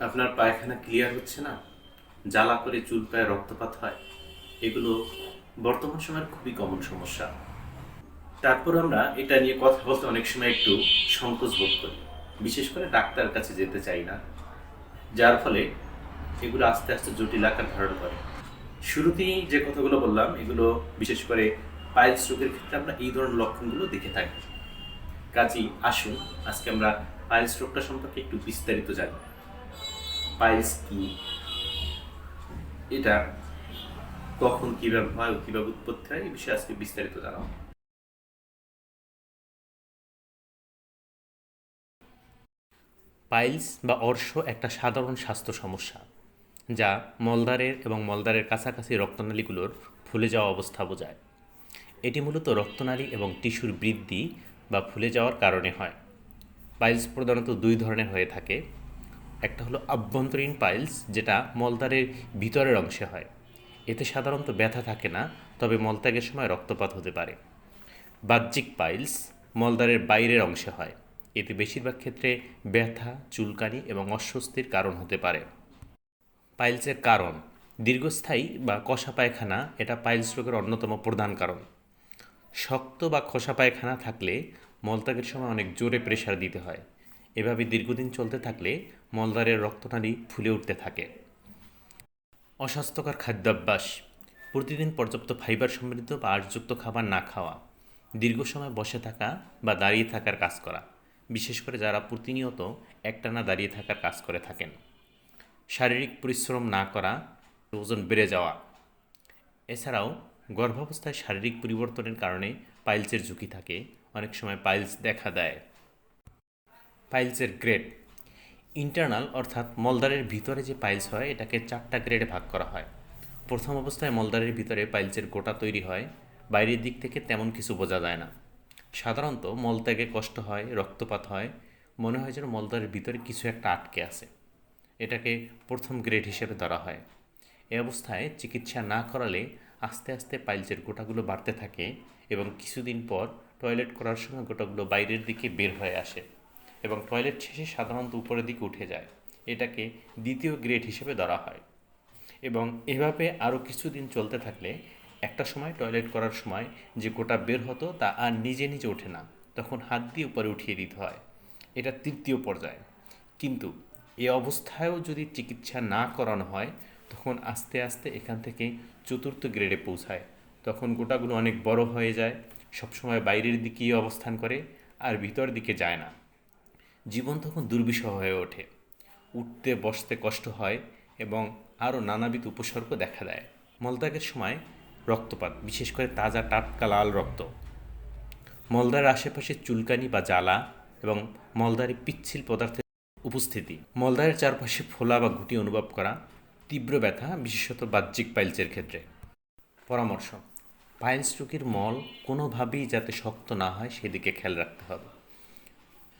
আপনার পায়খানা ক্লিয়ার হচ্ছে না? জ্বালা করে চুল পায়ে রক্তপাত হয়। এগুলো বর্তমান সময়ের খুবই কমন সমস্যা। তারপর আমরা এটা নিয়ে কথা বলতে অনেক সময় একটু সংকোচ বোধ করি। বিশেষ করে ডাক্তার কাছে যেতে চাই না। যার ফলে এগুলো আস্তে আস্তে জটিল আকার ধারণ করে। শুরুতেই যে কথাগুলো বললাম, এগুলো বিশেষ করে পাইলস রোগের ক্ষেত্রে আমরা এই ধরনের লক্ষণগুলো দেখে থাকি। কাজী আসুন, আজকে আমরা পাইলস রোগটা সম্পর্কে একটু বিস্তারিত জানি পাইলস কি এটা কখন কীভাবে হয় কীভাবে উৎপত্তি হয়, এই বিষয়ে আজকে বিস্তারিত জানাব। পাইলস বা অর্শ একটা সাধারণ স্বাস্থ্য সমস্যা, যা মলদ্বারের এবং মলদ্বারের কাছাকাছি রক্তনালীগুলোর ফুলে যাওয়া অবস্থা বোঝায়। এটি মূলত রক্তনালী এবং টিস্যুর বৃদ্ধি বা ফুলে যাওয়ার কারণে হয়। পাইলস প্রধানত দুই ধরনের হয়ে থাকে একটা হলো আভ্যন্তরীণ পাইলস যেটা মলদ্বারের ভিতরের অংশে হয়। এতে সাধারণত ব্যথা থাকে না, তবে মলত্যাগের সময় রক্তপাত হতে পারে। বাহ্যিক পাইলস মলদ্বারের বাইরের অংশে হয়। এতে বেশিরভাগ ক্ষেত্রে ব্যথা, চুলকানি এবং অস্বস্তির কারণ হতে পারে। পাইলসের কারণ, দীর্ঘস্থায়ী বা কষা পায়খানা এটা পাইলস রোগের অন্যতম প্রধান কারণ। শক্ত বা খোসা পায়খানা থাকলে মলত্যাগের সময় অনেক জোরে প্রেসার দিতে হয়। এভাবে দীর্ঘদিন চলতে থাকলে মলদ্বারের রক্তনালী ফুলে উঠতে থাকে। অস্বাস্থ্যকর খাদ্যাভ্যাস। প্রতিদিন পর্যাপ্ত ফাইবার সমৃদ্ধ বা আঁশযুক্ত খাবার না খাওয়া। দীর্ঘ সময় বসে থাকা বা দাঁড়িয়ে থাকার কাজ করা। বিশেষ করে যারা প্রতিনিয়ত একটানা দাঁড়িয়ে থাকার কাজ করে থাকেন। শারীরিক পরিশ্রম না করা, ওজন বেড়ে যাওয়া। এছাড়াও গর্ভাবস্থায় শারীরিক পরিবর্তনের কারণে পাইলসের ঝুঁকি থাকে। অনেক সময় পাইলস দেখা দেয়। পাইলসের গ্রেড। ইন্টারনাল অর্থাৎ মলদ্বারের ভিতরে যে পাইলস হয়, এটাকে চারটা গ্রেডে ভাগ করা হয়। প্রথম অবস্থায় মলদ্বারের ভিতরে পাইলসের গোটা তৈরি হয়, বাইরের দিক থেকে তেমন কিছু বোঝা যায় না। সাধারণত মলত্যাগে কষ্ট হয়, রক্তপাত হয়, মনে হয় যেন মলদ্বারের ভিতরে কিছু একটা আটকে আছে। এটাকে প্রথম গ্রেড হিসেবে ধরা হয়। এ অবস্থায় চিকিৎসা না করালে আস্তে আস্তে পাইলসের গোটাগুলো বাড়তে থাকে এবং কিছুদিন পর টয়লেট করার সময় গোটাগুলো বাইরের দিকে বের হয়ে আসে। এবং টয়লেট শেষে সাধারণত উপরের দিকে উঠে যায়। এটাকে দ্বিতীয় গ্রেড হিসেবে ধরা হয়। এবং এভাবে আরও কিছুদিন চলতে থাকলে একটা সময় টয়লেট করার সময় যে গোটা বের হতো তা আর নিজে নিজে ওঠে না। তখন হাত দিয়ে উপরে উঠিয়ে দিতে হয়। এটা তৃতীয় পর্যায়। কিন্তু এ অবস্থায়ও যদি চিকিৎসা না করানো হয়, তখন আস্তে আস্তে এখান থেকে চতুর্থ গ্রেডে পৌঁছায়। তখন গোটাগুলো অনেক বড় হয়ে যায়, সবসময় বাইরের দিকেই অবস্থান করে আর ভিতর দিকে যায় না। জীবন তখন দুর্বিষহ হয়ে ওঠে। উঠতে, বসতে কষ্ট হয় এবং আরও নানাবিধ উপসর্গ দেখা দেয়। মলত্যাগের সময় রক্তপাত, বিশেষ করে তাজা টাটকা লাল রক্ত। মলদার আশেপাশে চুলকানি বা জ্বালা এবং মলদারে পিচ্ছিল পদার্থের উপস্থিতি। মলদারের চারপাশে ফোলা বা গুটি অনুভব করা, তীব্র ব্যথা, বিশেষত বাহ্যিক পাইলসের ক্ষেত্রে। পরামর্শ, পাইলস রোগীর মল কোনোভাবেই যাতে শক্ত না হয়, সেদিকে খেয়াল রাখতে হবে।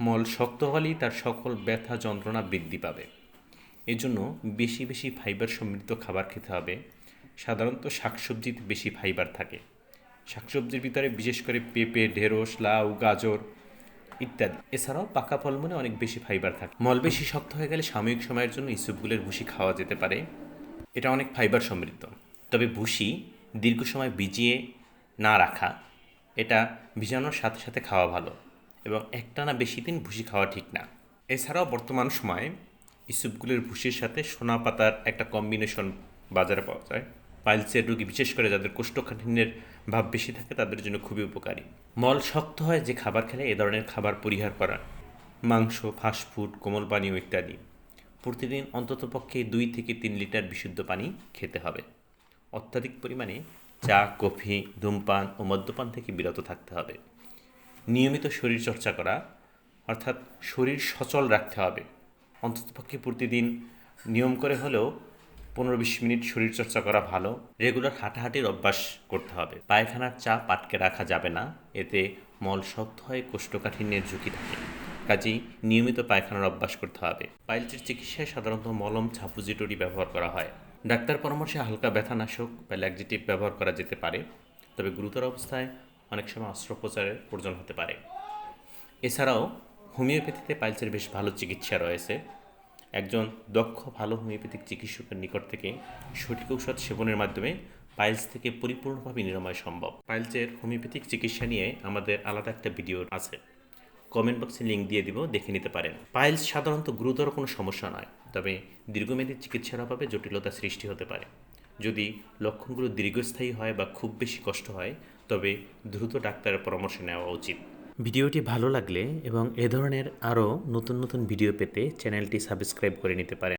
মল শক্ত হলেই তার সকল ব্যথা যন্ত্রণা বৃদ্ধি পাবে। এজন্য বেশি বেশি ফাইবার সমৃদ্ধ খাবার খেতে হবে। সাধারণত শাকসবজিতে বেশি ফাইবার থাকে। শাকসবজির ভিতরে বিশেষ করে পেঁপে, ঢেঁড়স, লাউ, গাজর ইত্যাদি। এছাড়াও পাকা ফল ফলমূলে অনেক বেশি ফাইবার থাকে। মল বেশি শক্ত হয়ে গেলে সাময়িক সময়ের জন্য ইসবগুলের ভুসি খাওয়া যেতে পারে। এটা অনেক ফাইবার সমৃদ্ধ। তবে ভুসি দীর্ঘ সময় ভিজিয়ে না রাখা, এটা ভিজানোর সাথে সাথে খাওয়া ভালো। এবং একটানা বেশি দিন ভুসি খাওয়া ঠিক না। এছাড়াও বর্তমান সময়ে ইসুপগুলির ভুসির সাথে সোনা পাতার একটা কম্বিনেশন বাজারে পাওয়া যায়। পাইলসের রোগী, বিশেষ করে যাদের কোষ্ঠকাঠিন্যের ভাব বেশি থাকে, তাদের জন্য খুবই উপকারী। মল শক্ত হয় যে খাবার খেলে এ ধরনের খাবার পরিহার করা মাংস ফাস্টফুড কোমল পানীয় ইত্যাদি। প্রতিদিন অন্ততপক্ষে দুই থেকে তিন লিটার বিশুদ্ধ পানি খেতে হবে। অত্যাধিক পরিমাণে চা, কফি, ধূমপান ও মদ্যপান থেকে বিরত থাকতে হবে। নিয়মিত শরীর চর্চা করা, অর্থাৎ শরীর সচল রাখতে হবে। অন্ততপক্ষে প্রতিদিন নিয়ম করে হলেও পনেরো বিশ মিনিট শরীরচর্চা করা ভালো। রেগুলার হাঁটাহাঁটির অভ্যাস করতে হবে। পায়খানার চাপ আটকে রাখা যাবে না। এতে মল শক্ত হয়ে কোষ্ঠকাঠিন্যের ঝুঁকি থাকে। কাজেই নিয়মিত পায়খানার অভ্যাস করতে হবে। পাইলসের চিকিৎসায় সাধারণত মলম ছাপুজিটরি ব্যবহার করা হয়। ডাক্তার পরামর্শে হালকা ব্যথানাশক বা ল্যাকজেটিভ ব্যবহার করা যেতে পারে। তবে গুরুতর অবস্থায় অনেক সময় অস্ত্রোপচারের প্রয়োজন হতে পারে। এছাড়াও হোমিওপ্যাথিতে পাইলসের বেশ ভালো চিকিৎসা রয়েছে। একজন দক্ষ, ভালো হোমিওপ্যাথিক চিকিৎসকের নিকট থেকে সঠিক ঔষধ সেবনের মাধ্যমে পাইলস থেকে পরিপূর্ণভাবে নিরাময় সম্ভব। পাইলসের হোমিওপ্যাথিক চিকিৎসা নিয়ে আমাদের আলাদা একটা ভিডিও আছে। কমেন্ট বক্সে লিঙ্ক দিয়ে দিব, দেখে নিতে পারেন। পাইলস সাধারণত গুরুতর কোনো সমস্যা নয়, তবে দীর্ঘমেয়াদী চিকিৎসার অভাবে জটিলতা সৃষ্টি হতে পারে। যদি লক্ষণগুলো দীর্ঘস্থায়ী হয় বা খুব বেশি কষ্ট হয় তবে দ্রুত ডাক্তারের পরামর্শ নেওয়া উচিত। ভিডিওটি ভালো লাগলে এবং এ ধরনের আরও নতুন নতুন ভিডিও পেতে চ্যানেলটি সাবস্ক্রাইব করে নিতে পারেন।